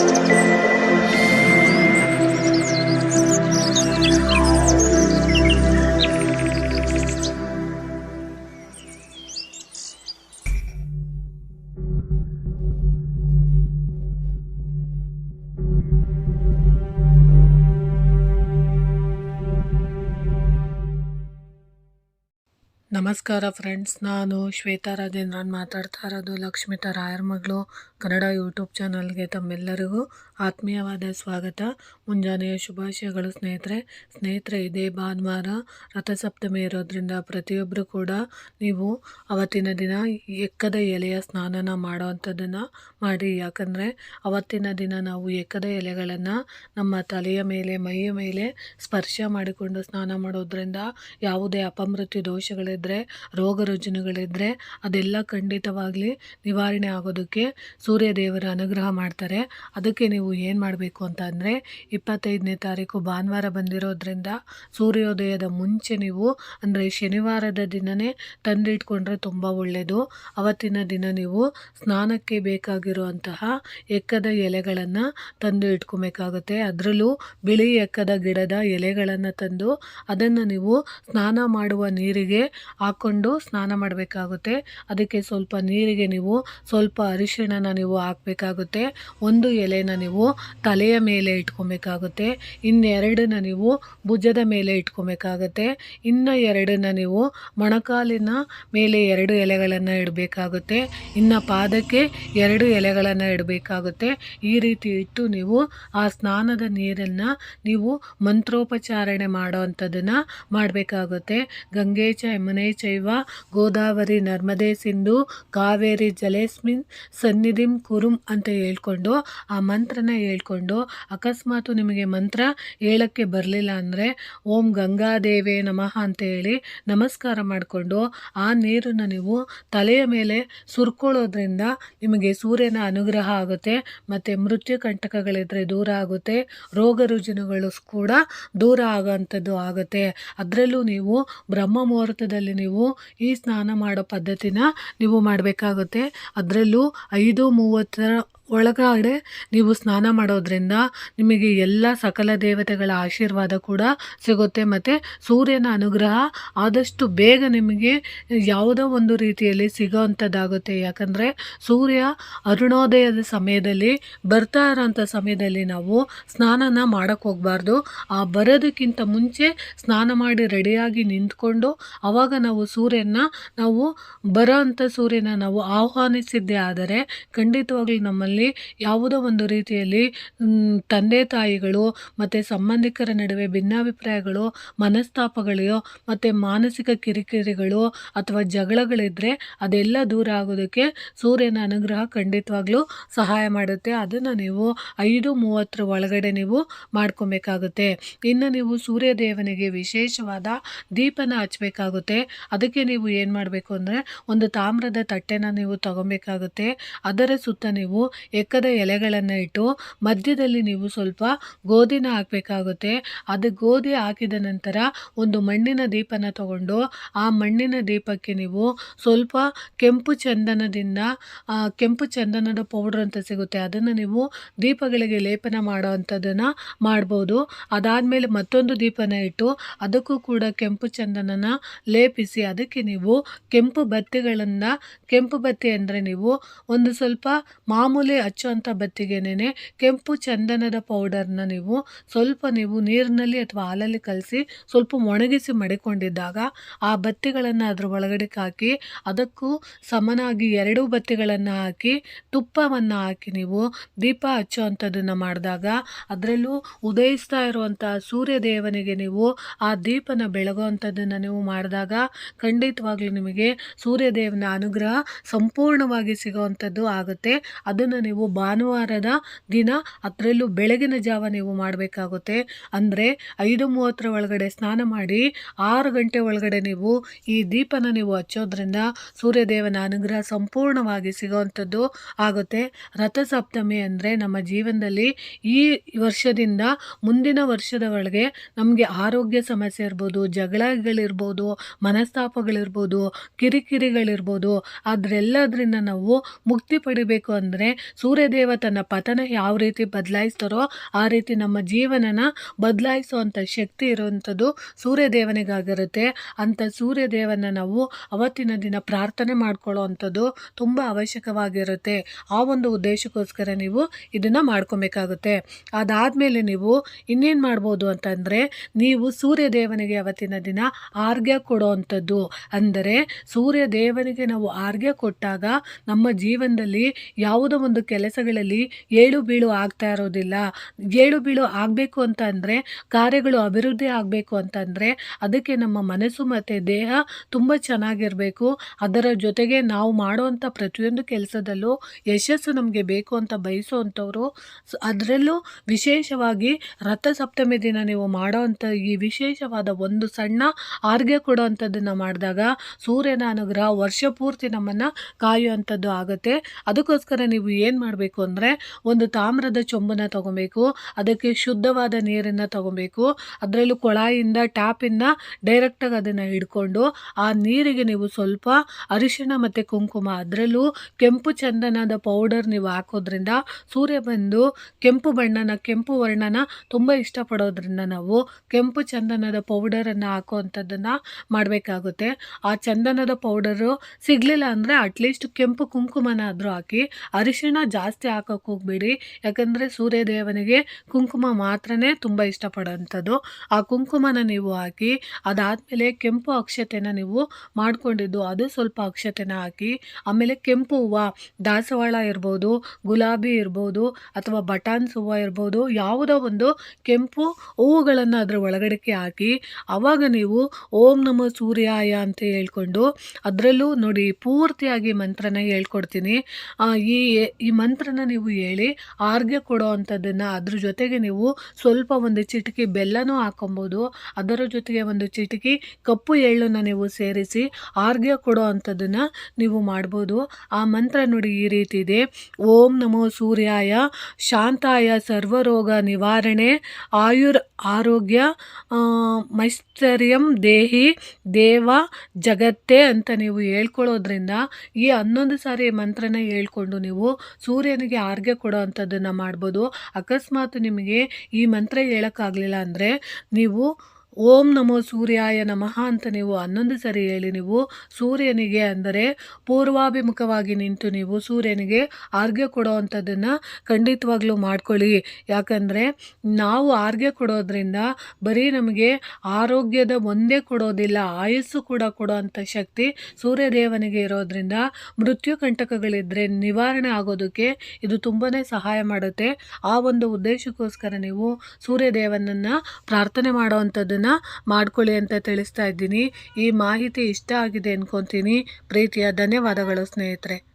Thank you. ನಮಸ್ಕಾರ friends, ನಾನು ಶ್ವೇತಾ ರಾಜೇಂದ್ರನ್ ಮಾತಾಡ್ತಾ ಇರೋದು ಲಕ್ಷ್ಮಿತಾ ರಾಯರ್ ಮಗಳು, ಕನ್ನಡ ಯೂಟ್ಯೂಬ್ ಚಾನಲ್ಗೆ ತಮ್ಮೆಲ್ಲರಿಗೂ ಆತ್ಮೀಯವಾದ ಸ್ವಾಗತ. ಮುಂಜಾನೆಯ ಶುಭಾಶಯಗಳು ಸ್ನೇಹಿತರೆ. ಸ್ನೇಹಿತರೆ, ಇದೇ ಭಾನುವಾರ ರಥಸಪ್ತಮಿ ಇರೋದ್ರಿಂದ ಪ್ರತಿಯೊಬ್ಬರು ಕೂಡ ನೀವು ಅವತ್ತಿನ ದಿನ ಎಕ್ಕದ ಎಲೆಯ ಸ್ನಾನನ ಮಾಡೋವಂಥದ್ದನ್ನು ಮಾಡಿ. ಯಾಕಂದರೆ ಅವತ್ತಿನ ದಿನ ನಾವು ಎಕ್ಕದ ಎಲೆಗಳನ್ನು ನಮ್ಮ ತಲೆಯ ಮೇಲೆ, ಮೈಯ ಮೇಲೆ ಸ್ಪರ್ಶ ಮಾಡಿಕೊಂಡು ಸ್ನಾನ ಮಾಡೋದ್ರಿಂದ ಯಾವುದೇ ಅಪಮೃತ್ಯು ದೋಷಗಳಿದ್ದರೆ ರೋಗ ರುಜಿನಗಳಿದ್ದರೆ ಅದೆಲ್ಲ ಖಂಡಿತವಾಗಲಿ ನಿವಾರಣೆ ಆಗೋದಕ್ಕೆ ಸೂರ್ಯದೇವರ ಅನುಗ್ರಹ ಮಾಡ್ತಾರೆ. ಅದಕ್ಕೆ ನೀವು ಏನು ಮಾಡಬೇಕು ಅಂತ ಅಂದರೆ, ಇಪ್ಪತ್ತೈದನೇ ತಾರೀಕು ಭಾನುವಾರ ಬಂದಿರೋದ್ರಿಂದ ಸೂರ್ಯೋದಯದ ಮುಂಚೆ ನೀವು ಅಂದರೆ ಶನಿವಾರದ ದಿನವೇ ತಂದಿಟ್ಕೊಂಡ್ರೆ ತುಂಬ ಒಳ್ಳೆಯದು ಅವತ್ತಿನ ದಿನ ನೀವು ಸ್ನಾನಕ್ಕೆ ಬೇಕಾಗಿರುವಂತಹ ಎಕ್ಕದ ಎಲೆಗಳನ್ನು ತಂದು ಇಟ್ಕೊಬೇಕಾಗುತ್ತೆ. ಅದರಲ್ಲೂ ಬಿಳಿ ಎಕ್ಕದ ಗಿಡದ ಎಲೆಗಳನ್ನು ತಂದು ಅದನ್ನು ನೀವು ಸ್ನಾನ ಮಾಡುವ ನೀರಿಗೆ ಹಾಕ್ಕೊಂಡು ಸ್ನಾನ ಮಾಡಬೇಕಾಗುತ್ತೆ. ಅದಕ್ಕೆ ಸ್ವಲ್ಪ ನೀರಿಗೆ ನೀವು ಸ್ವಲ್ಪ ಅರಿಶಿಣನ ನೀವು ಹಾಕಬೇಕಾಗುತ್ತೆ. ಒಂದು ಎಲೆನ ನೀವು ತಲೆಯ ಮೇಲೆ ಇಟ್ಕೊಬೇಕಾಗುತ್ತೆ. ಇನ್ನೆರಡನ್ನ ನೀವು ಭುಜದ ಮೇಲೆ ಇಟ್ಕೊಬೇಕಾಗುತ್ತೆ. ಇನ್ನು ಎರಡನ್ನ ನೀವು ಮೊಣಕಾಲಿನ ಮೇಲೆ ಎರಡು ಎಲೆಗಳನ್ನು ಇಡಬೇಕಾಗುತ್ತೆ. ಇನ್ನು ಪಾದಕ್ಕೆ ಎರಡು ಎಲೆಗಳನ್ನು ಇಡಬೇಕಾಗುತ್ತೆ. ಈ ರೀತಿ ಇಟ್ಟು ನೀವು ಆ ಸ್ನಾನದ ನೀರನ್ನು ನೀವು ಮಂತ್ರೋಪಚಾರಣೆ ಮಾಡೋ ಅಂಥದ್ದನ್ನು ಮಾಡಬೇಕಾಗುತ್ತೆ. ಗಂಗೇಚ ಚ ಯಮುನೆ ಚೈವ ಗೋದಾವರಿ ನರ್ಮದೆ ಸಿಂಧು ಕಾವೇರಿ ಜಲೇಸ್ಮಿನ್ ಸನ್ನಿಧಿಂ ಕುರುಂ ಅಂತ ಹೇಳ್ಕೊಂಡು ಆ ಮಂತ್ರನ ಹೇಳ್ಕೊಂಡು ಅಕಸ್ಮಾತು ನಿಮಗೆ ಮಂತ್ರ ಹೇಳೋಕ್ಕೆ ಬರಲಿಲ್ಲ ಅಂದರೆ ಓಂ ಗಂಗಾದೇವೇ ನಮಃ ಅಂತ ಹೇಳಿ ನಮಸ್ಕಾರ ಮಾಡಿಕೊಂಡು ಆ ನೀರನ್ನು ನೀವು ತಲೆಯ ಮೇಲೆ ಸುರ್ಕೊಳ್ಳೋದ್ರಿಂದ ನಿಮಗೆ ಸೂರ್ಯನ ಅನುಗ್ರಹ ಆಗುತ್ತೆ ಮತ್ತು ಮೃತ್ಯು ಕಂಟಕಗಳಿದ್ದರೆ ದೂರ ಆಗುತ್ತೆ, ರೋಗ ರುಜಿನಗಳು ಕೂಡ ದೂರ ಆಗೋಂಥದ್ದು ಆಗುತ್ತೆ. ಅದರಲ್ಲೂ ನೀವು ಬ್ರಹ್ಮ ಮುಹೂರ್ತದಲ್ಲಿ ನೀವು ಈ ಸ್ನಾನ ಮಾಡೋ ಪದ್ಧತಿನ ನೀವು ಮಾಡಬೇಕಾಗುತ್ತೆ. ಅದರಲ್ಲೂ ಐದು ಮೂವತ್ತರ ಒಳಗಡೆ ನೀವು ಸ್ನಾನ ಮಾಡೋದ್ರಿಂದ ನಿಮಗೆ ಎಲ್ಲ ಸಕಲ ದೇವತೆಗಳ ಆಶೀರ್ವಾದ ಕೂಡ ಸಿಗುತ್ತೆ ಮತ್ತು ಸೂರ್ಯನ ಅನುಗ್ರಹ ಆದಷ್ಟು ಬೇಗ ನಿಮಗೆ ಯಾವುದೋ ಒಂದು ರೀತಿಯಲ್ಲಿ ಸಿಗೋ ಅಂಥದ್ದಾಗುತ್ತೆ ಯಾಕಂದರೆ ಸೂರ್ಯ ಅರುಣೋದಯದ ಸಮಯದಲ್ಲಿ ಬರ್ತಾ ಇರೋಂಥ ಸಮಯದಲ್ಲಿ ನಾವು ಸ್ನಾನನ ಮಾಡೋಕ್ಕೆ ಹೋಗಬಾರ್ದು. ಆ ಬರೋದಕ್ಕಿಂತ ಮುಂಚೆ ಸ್ನಾನ ಮಾಡಿ ರೆಡಿಯಾಗಿ ನಿಂತ್ಕೊಂಡು ಆವಾಗ ನಾವು ಸೂರ್ಯನ ನಾವು ಬರೋ ಅಂಥ ಸೂರ್ಯನ ನಾವು ಆಹ್ವಾನಿಸಿದ್ದೇ ಆದರೆ ಖಂಡಿತವಾಗ್ಲೂ ನಮ್ಮಲ್ಲಿ ಯಾವುದೋ ಒಂದು ರೀತಿಯಲ್ಲಿ ತಂದೆ ತಾಯಿಗಳು ಮತ್ತು ಸಂಬಂಧಿಕರ ನಡುವೆ ಭಿನ್ನಾಭಿಪ್ರಾಯಗಳು ಮನಸ್ತಾಪಗಳು ಮತ್ತು ಮಾನಸಿಕ ಕಿರಿಕಿರಿಗಳು ಅಥವಾ ಜಗಳಗಳಿದ್ದರೆ ಅದೆಲ್ಲ ದೂರ ಆಗೋದಕ್ಕೆ ಸೂರ್ಯನ ಅನುಗ್ರಹ ಖಂಡಿತವಾಗ್ಲೂ ಸಹಾಯ ಮಾಡುತ್ತೆ. ಅದನ್ನು ನೀವು ಐದು ಮೂವತ್ತರ ಒಳಗಡೆ ನೀವು ಮಾಡ್ಕೊಬೇಕಾಗುತ್ತೆ. ಇನ್ನು ನೀವು ಸೂರ್ಯ ದೇವನಿಗೆ ವಿಶೇಷವಾದ ದೀಪನ ಹಚ್ಚಬೇಕಾಗುತ್ತೆ ಅದಕ್ಕೆ ನೀವು ಏನು ಮಾಡಬೇಕು ಅಂದರೆ ಒಂದು ತಾಮ್ರದ ತಟ್ಟೆನ ನೀವು ತಗೊಬೇಕಾಗುತ್ತೆ. ಅದರ ಸುತ್ತ ನೀವು ಎಕ್ಕದ ಎಲೆಗಳನ್ನು ಇಟ್ಟು ಮಧ್ಯದಲ್ಲಿ ನೀವು ಸ್ವಲ್ಪ ಗೋಧಿನ ಹಾಕಬೇಕಾಗುತ್ತೆ. ಅದು ಗೋಧಿ ಹಾಕಿದ ನಂತರ ಒಂದು ಮಣ್ಣಿನ ದೀಪನ ತಗೊಂಡು ಆ ಮಣ್ಣಿನ ದೀಪಕ್ಕೆ ನೀವು ಸ್ವಲ್ಪ ಕೆಂಪು ಚಂದನದಿಂದ ಕೆಂಪು ಚಂದನದ ಪೌಡ್ರ್ ಅಂತ ಸಿಗುತ್ತೆ. ಅದನ್ನು ನೀವು ದೀಪಗಳಿಗೆ ಲೇಪನ ಮಾಡೋ ಅಂಥದ್ದನ್ನು ಮಾಡ್ಬೋದು. ಅದಾದಮೇಲೆ ಮತ್ತೊಂದು ದೀಪನ ಇಟ್ಟು ಅದಕ್ಕೂ ಕೂಡ ಕೆಂಪು ಚಂದನನ ಲೇಪಿಸಿ ಅದಕ್ಕೆ ನೀವು ಕೆಂಪು ಬತ್ತಿಗಳನ್ನು, ಕೆಂಪು ಬತ್ತಿ ಅಂದರೆ ನೀವು ಒಂದು ಸ್ವಲ್ಪ ಮಾಮೂಲಿ ಹಚ್ಚುವಂಥ ಬತ್ತಿಗೆನೇ ಕೆಂಪು ಚಂದನದ ಪೌಡರ್ನ ನೀವು ಸ್ವಲ್ಪ ನೀವು ನೀರಿನಲ್ಲಿ ಅಥವಾ ಹಾಲಲ್ಲಿ ಕಲಸಿ ಸ್ವಲ್ಪ ಒಣಗಿಸಿ ಮಡಿಕೊಂಡಿದ್ದಾಗ ಆ ಬತ್ತಿಗಳನ್ನು ಅದರ ಒಳಗಡೆ ಹಾಕಿ ಅದಕ್ಕೂ ಸಮನಾಗಿ ಎರಡೂ ಬತ್ತಿಗಳನ್ನು ಹಾಕಿ ತುಪ್ಪವನ್ನು ಹಾಕಿ ನೀವು ದೀಪ ಹಚ್ಚುವಂಥದ್ದನ್ನು ಮಾಡಿದಾಗ ಅದರಲ್ಲೂ ಉದಯಿಸ್ತಾ ಇರುವಂಥ ಸೂರ್ಯದೇವನಿಗೆ ನೀವು ಆ ದೀಪನ ಬೆಳಗುವಂಥದ್ದನ್ನು ನೀವು ಮಾಡಿದಾಗ ಖಂಡಿತವಾಗ್ಲೂ ನಿಮಗೆ ಸೂರ್ಯದೇವನ ಅನುಗ್ರಹ ಸಂಪೂರ್ಣವಾಗಿ ಸಿಗುವಂಥದ್ದು ಆಗುತ್ತೆ. ಅದನ್ನು ನೀವು ಭಾನುವಾರದ ದಿನ ಅದರಲ್ಲೂ ಬೆಳಗಿನ ಜಾವ ನೀವು ಮಾಡಬೇಕಾಗುತ್ತೆ. ಅಂದರೆ ಐದು ಮೂವತ್ತರ ಒಳಗಡೆ ಸ್ನಾನ ಮಾಡಿ ಆರು ಗಂಟೆ ಒಳಗಡೆ ನೀವು ಈ ದೀಪನ ನೀವು ಹಚ್ಚೋದ್ರಿಂದ ಸೂರ್ಯದೇವನ ಅನುಗ್ರಹ ಸಂಪೂರ್ಣವಾಗಿ ಸಿಗೋವಂಥದ್ದು ಆಗುತ್ತೆ. ರಥಸಪ್ತಮಿ ಅಂದರೆ ನಮ್ಮ ಜೀವನದಲ್ಲಿ ಈ ವರ್ಷದಿಂದ ಮುಂದಿನ ವರ್ಷದ ಒಳಗೆ ನಮಗೆ ಆರೋಗ್ಯ ಸಮಸ್ಯೆ ಇರ್ಬೋದು ಜಗಳಗಳಿರ್ಬೋದು ಮನಸ್ತಾಪಗಳಿರ್ಬೋದು, ಕಿರಿಕಿರಿಗಳಿರ್ಬೋದು ಅದರೆಲ್ಲದರಿಂದ ನಾವು ಮುಕ್ತಿ ಪಡಿಬೇಕು ಅಂದರೆ ಸೂರ್ಯದೇವ ತನ್ನ ಪತನ ಯಾವ ರೀತಿ ಬದಲಾಯಿಸ್ತಾರೋ ಆ ರೀತಿ ನಮ್ಮ ಜೀವನನ ಬದಲಾಯಿಸುವಂಥ ಶಕ್ತಿ ಇರುವಂಥದ್ದು ಸೂರ್ಯದೇವನಿಗಾಗಿರುತ್ತೆ. ಅಂಥ ಸೂರ್ಯದೇವನ ನಾವು ಅವತ್ತಿನ ದಿನ ಪ್ರಾರ್ಥನೆ ಮಾಡ್ಕೊಳ್ಳೋ ಅಂಥದ್ದು ತುಂಬ ಅವಶ್ಯಕವಾಗಿರುತ್ತೆ. ಆ ಒಂದು ಉದ್ದೇಶಕ್ಕೋಸ್ಕರ ನೀವು ಇದನ್ನು ಮಾಡ್ಕೊಬೇಕಾಗುತ್ತೆ. ಅದಾದಮೇಲೆ ನೀವು ಇನ್ನೇನು ಮಾಡ್ಬೋದು ಅಂತಂದರೆ ನೀವು ಸೂರ್ಯದೇವನಿಗೆ ಅವತ್ತಿನ ದಿನ ಆರ್ಘ್ಯ ಕೊಡೋ ಅಂಥದ್ದು ಅಂದರೆ ಸೂರ್ಯದೇವನಿಗೆ ನಾವು ಆರ್ಘ್ಯ ಕೊಟ್ಟಾಗ ನಮ್ಮ ಜೀವನದಲ್ಲಿ ಯಾವುದೋ ಒಂದು ಕೆಲಸಗಳಲ್ಲಿ ಏಳು ಬೀಳು ಆಗ್ತಾ ಇರೋದಿಲ್ಲ. ಏಳು ಬೀಳು ಆಗಬೇಕು ಅಂತ ಅಂದರೆ ಕಾರ್ಯಗಳು ಅಭಿವೃದ್ಧಿ ಆಗಬೇಕು ಅಂತಂದರೆ ಅದಕ್ಕೆ ನಮ್ಮ ಮನಸ್ಸು ಮತ್ತು ದೇಹ ತುಂಬ ಚೆನ್ನಾಗಿರಬೇಕು. ಅದರ ಜೊತೆಗೆ ನಾವು ಮಾಡುವಂಥ ಪ್ರತಿಯೊಂದು ಕೆಲಸದಲ್ಲೂ ಯಶಸ್ಸು ನಮಗೆ ಬೇಕು ಅಂತ ಬಯಸುವಂಥವ್ರು. ಅದರಲ್ಲೂ ವಿಶೇಷವಾಗಿ ರಥಸಪ್ತಮಿ ದಿನ ನೀವು ಮಾಡೋವಂಥ ಈ ವಿಶೇಷವಾದ ಒಂದು ಸಣ್ಣ ಆರ್ಗೆ ಕೊಡೋವಂಥದ್ದನ್ನು ಮಾಡಿದಾಗ ಸೂರ್ಯನ ಅನುಗ್ರಹ ವರ್ಷ ಪೂರ್ತಿ ನಮ್ಮನ್ನು ಕಾಯುವಂಥದ್ದು ಆಗುತ್ತೆ. ಅದಕ್ಕೋಸ್ಕರ ನೀವು ಮಾಡಬೇಕು ಅಂದರೆ ಒಂದು ತಾಮ್ರದ ಚೊಂಬನ್ನು ತಗೊಬೇಕು, ಅದಕ್ಕೆ ಶುದ್ಧವಾದ ನೀರನ್ನು ತಗೊಬೇಕು, ಅದರಲ್ಲೂ ಕೊಳಾಯಿಂದ ಟ್ಯಾಪಿಂದ ಡೈರೆಕ್ಟಾಗಿ ಅದನ್ನು ಹಿಡ್ಕೊಂಡು ಆ ನೀರಿಗೆ ನೀವು ಸ್ವಲ್ಪ ಅರಿಶಿಣ ಮತ್ತು ಕುಂಕುಮ, ಅದರಲ್ಲೂ ಕೆಂಪು ಚಂದನದ ಪೌಡರ್ ನೀವು ಹಾಕೋದ್ರಿಂದ ಸೂರ್ಯ ಬಂದು ಕೆಂಪು ಬಣ್ಣನ, ಕೆಂಪು ವರ್ಣನ ತುಂಬ ಇಷ್ಟಪಡೋದ್ರಿಂದ ನಾವು ಕೆಂಪು ಚಂದನದ ಪೌಡರನ್ನು ಹಾಕುವಂಥದ್ದನ್ನು ಮಾಡಬೇಕಾಗುತ್ತೆ. ಆ ಚಂದನದ ಪೌಡರು ಸಿಗಲಿಲ್ಲ ಅಂದರೆ ಅಟ್ಲೀಸ್ಟ್ ಕೆಂಪು ಕುಂಕುಮನಾದರೂ ಹಾಕಿ ಅರಿಶಿಣ ಜಾಸ್ತಿ ಹಾಕೋಕ್ಕೆ ಹೋಗಬೇಡಿ. ಯಾಕಂದರೆ ಸೂರ್ಯದೇವನಿಗೆ ಕುಂಕುಮ ಮಾತ್ರನೇ ತುಂಬ ಇಷ್ಟಪಡೋಂಥದ್ದು. ಆ ಕುಂಕುಮನ ನೀವು ಹಾಕಿ, ಅದಾದಮೇಲೆ ಕೆಂಪು ಅಕ್ಷತೆನ ನೀವು ಮಾಡಿಕೊಂಡಿದ್ದು, ಅದು ಸ್ವಲ್ಪ ಅಕ್ಷತೆನ ಹಾಕಿ, ಆಮೇಲೆ ಕೆಂಪು ಹೂವು, ದಾಸವಾಳ ಇರ್ಬೋದು, ಗುಲಾಬಿ ಇರ್ಬೋದು, ಅಥವಾ ಬಟಾನ್ಸ್ ಹೂವು ಇರ್ಬೋದು, ಯಾವುದೋ ಒಂದು ಕೆಂಪು ಹೂವುಗಳನ್ನು ಅದರ ಒಳಗಡೆಗೆ ಹಾಕಿ ಆವಾಗ ನೀವು ಓಂ ನಮ ಸೂರ್ಯಾಯ ಅಂತ ಹೇಳ್ಕೊಂಡು, ಅದರಲ್ಲೂ ನೋಡಿ ಪೂರ್ತಿಯಾಗಿ ಮಂತ್ರನ ಹೇಳ್ಕೊಡ್ತೀನಿ. ಈ ಮಂತ್ರನ ನೀವು ಹೇಳಿ ಆರ್ಗೆ ಕೊಡೋ ಅಂಥದ್ದನ್ನು ಅದ್ರ ಜೊತೆಗೆ ನೀವು ಸ್ವಲ್ಪ ಒಂದು ಚಿಟಿಕೆ ಬೆಲ್ಲನೂ ಹಾಕೊಬೋದು. ಅದರ ಜೊತೆಗೆ ಒಂದು ಚಿಟಿಕೆ ಕಪ್ಪು ಎಳ್ಳನ್ನು ನೀವು ಸೇರಿಸಿ ಆರ್ಗೆ ಕೊಡೋ ಅಂಥದ್ದನ್ನು ನೀವು ಮಾಡ್ಬೋದು. ಆ ಮಂತ್ರ ನೋಡಿ ಈ ರೀತಿ ಇದೆ. ಓಂ ನಮೋ ಸೂರ್ಯಾಯ, ಶಾಂತಾಯ ಸರ್ವರೋಗ ನಿವಾರಣೆ, ಆಯುರ್ ಆರೋಗ್ಯ ಮೈಸ್ತರ್ಯಂ ದೇಹಿ ದೇವ ಜಗತ್ತೇ ಅಂತ ನೀವು ಹೇಳ್ಕೊಳ್ಳೋದ್ರಿಂದ ಈ ಹನ್ನೊಂದು ಸಾರಿ ಮಂತ್ರನ ಹೇಳ್ಕೊಂಡು ನೀವು ಸೂರ್ಯನಿಗೆ ಆರ್ಗೆ ಕೊಡೋ ಅಂಥದ್ದನ್ನು ಮಾಡ್ಬೋದು. ಅಕಸ್ಮಾತ್ ನಿಮಗೆ ಈ ಮಂತ್ರ ಹೇಳೋಕ್ಕಾಗಲಿಲ್ಲ ಅಂದರೆ ನೀವು ಓಂ ನಮೋ ಸೂರ್ಯಾಯ ನಮಃ ಅಂತ ನೀವು ಹನ್ನೊಂದು ಸರಿ ಹೇಳಿ ನೀವು ಸೂರ್ಯನಿಗೆ ಅಂದರೆ ಪೂರ್ವಾಭಿಮುಖವಾಗಿ ನಿಂತು ನೀವು ಸೂರ್ಯನಿಗೆ ಆರ್ಘ್ಯ ಕೊಡೋ ಅಂಥದ್ದನ್ನು ಖಂಡಿತವಾಗ್ಲೂ ಮಾಡ್ಕೊಳ್ಳಿ. ಯಾಕಂದರೆ ನಾವು ಆರ್ಘ್ಯ ಕೊಡೋದ್ರಿಂದ ಬರೀ ನಮಗೆ ಆರೋಗ್ಯದ ಒಂದೇ ಕೊಡೋದಿಲ್ಲ, ಆಯಸ್ಸು ಕೂಡ ಕೊಡೋ ಅಂಥ ಶಕ್ತಿ ಸೂರ್ಯದೇವನಿಗೆ ಇರೋದ್ರಿಂದ ಮೃತ್ಯು ಕಂಟಕಗಳಿದ್ದರೆ ನಿವಾರಣೆ ಆಗೋದಕ್ಕೆ ಇದು ತುಂಬಾ ಸಹಾಯ ಮಾಡುತ್ತೆ. ಆ ಒಂದು ಉದ್ದೇಶಕ್ಕೋಸ್ಕರ ನೀವು ಸೂರ್ಯದೇವನನ್ನು ಪ್ರಾರ್ಥನೆ ಮಾಡೋವಂಥದ್ದನ್ನು ಮಾಡ್ಕೊಳ್ಳಿ ಅಂತ ತಿಳಿಸ್ತಾ ಇದ್ದೀನಿ. ಈ ಮಾಹಿತಿ ಇಷ್ಟ ಆಗಿದೆ ಅಂದ್ಕೊತೀನಿ ಪ್ರೀತಿಯ ಧನ್ಯವಾದಗಳು ಸ್ನೇಹಿತರೆ.